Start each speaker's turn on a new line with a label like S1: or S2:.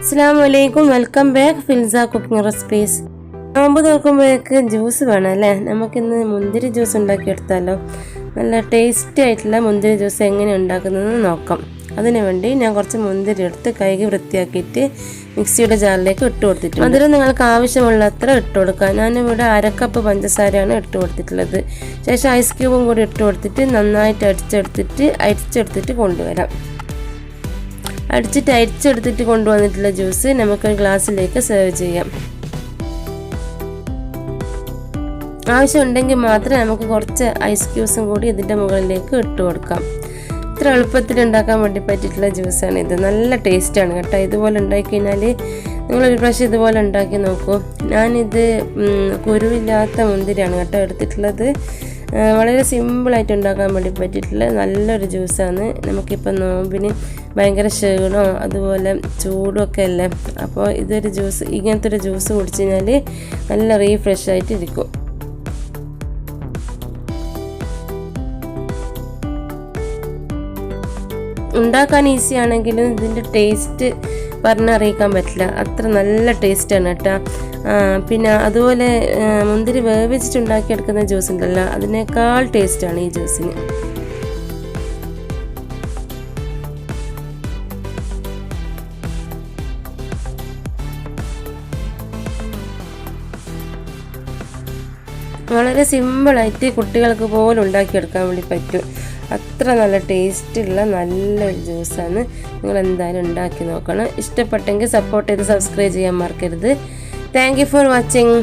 S1: അസ്സാം വലൈക്കും welcome back Filsa cooking recipes നോമ്പ് തുറക്കുമ്പോഴേക്ക് ജ്യൂസ് വേണം അല്ലേ? നമുക്കിന്ന് മുന്തിരി ജ്യൂസ് ഉണ്ടാക്കിയെടുത്താലോ? നല്ല ടേസ്റ്റി ആയിട്ടുള്ള മുന്തിരി ജ്യൂസ് എങ്ങനെ ഉണ്ടാക്കുന്നതെന്ന് നോക്കാം. അതിനുവേണ്ടി ഞാൻ കുറച്ച് മുന്തിരി എടുത്ത് കൈകി വൃത്തിയാക്കിയിട്ട് മിക്സിയുടെ ജാറിലേക്ക് ഇട്ട് കൊടുത്തിട്ടുണ്ട്. മധുരം നിങ്ങൾക്ക് ആവശ്യമുള്ള അത്ര ഇട്ട് കൊടുക്കുക ഞാനിവിടെ അരക്കപ്പ് പഞ്ചസാരയാണ് ഇട്ട് കൊടുത്തിട്ടുള്ളത്. ശേഷം ഐസ് ക്യൂബും കൂടി ഇട്ട് കൊടുത്തിട്ട് നന്നായിട്ട് അടിച്ചെടുത്തിട്ട് അടിച്ചെടുത്തിട്ട് കൊണ്ടുവരാം. അടിച്ചിട്ട് അരിച്ചെടുത്തിട്ട് കൊണ്ടുവന്നിട്ടുള്ള ജ്യൂസ് നമുക്ക് ഗ്ലാസ്സിലേക്ക് സെർവ് ചെയ്യാം. ആവശ്യമുണ്ടെങ്കിൽ മാത്രമേ നമുക്ക് കുറച്ച് ഐസ് ക്യൂസും കൂടി ഇതിന്റെ മുകളിലേക്ക് ഇട്ട് കൊടുക്കാം ഇത്ര എളുപ്പത്തിൽ ഉണ്ടാക്കാൻ വേണ്ടി പറ്റിയിട്ടുള്ള ജ്യൂസാണ് ഇത്. നല്ല ടേസ്റ്റാണ് കേട്ടോ. ഇതുപോലെ ഉണ്ടാക്കി കഴിഞ്ഞാൽ നിങ്ങളൊരു പ്രാവശ്യം ഇതുപോലെ ഉണ്ടാക്കി നോക്കൂ. ഞാനിത് കുരുവില്ലാത്ത മുന്തിരിയാണ് കേട്ടോ എടുത്തിട്ടുള്ളത്. വളരെ സിമ്പിളായിട്ട് ഉണ്ടാക്കാൻ വേണ്ടി പറ്റിയിട്ടുള്ള നല്ലൊരു ജ്യൂസാണ്. നമുക്കിപ്പോൾ നോമ്പിന് ഭയങ്കര ക്ഷീണോ അതുപോലെ ചൂടൊക്കെ അല്ലേ? അപ്പോൾ ഇതൊരു ജ്യൂസ് ഇങ്ങനത്തെ ഒരു ജ്യൂസ് കുടിച്ചു കഴിഞ്ഞാൽ നല്ല റീഫ്രഷ് ആയിട്ട് ഉണ്ടാക്കാൻ ഈസി ആണെങ്കിലും ഇതിന്റെ ടേസ്റ്റ് പറഞ്ഞറിയിക്കാൻ പറ്റില്ല. അത്ര നല്ല ടേസ്റ്റാണ് കേട്ടോ. പിന്നെ അതുപോലെ മുന്തിരി വേവിച്ചിട്ടുണ്ടാക്കിയെടുക്കുന്ന ജ്യൂസ് ഉണ്ടല്ലോ അതിനേക്കാൾ ടേസ്റ്റാണ് ഈ ജ്യൂസിന് വളരെ സിമ്പിളായിട്ട് കുട്ടികൾക്ക് പോലും ഉണ്ടാക്കിയെടുക്കാൻ വേണ്ടി പറ്റും. അത്ര നല്ല ടേസ്റ്റുള്ള നല്ലൊരു ജ്യൂസാണ് നിങ്ങൾ എന്തായാലും ഉണ്ടാക്കി നോക്കണം. ഇഷ്ടപ്പെട്ടെങ്കിൽ സപ്പോർട്ട് ചെയ്ത് സബ്സ്ക്രൈബ് ചെയ്യാൻ മറക്കരുത്. Thank for watching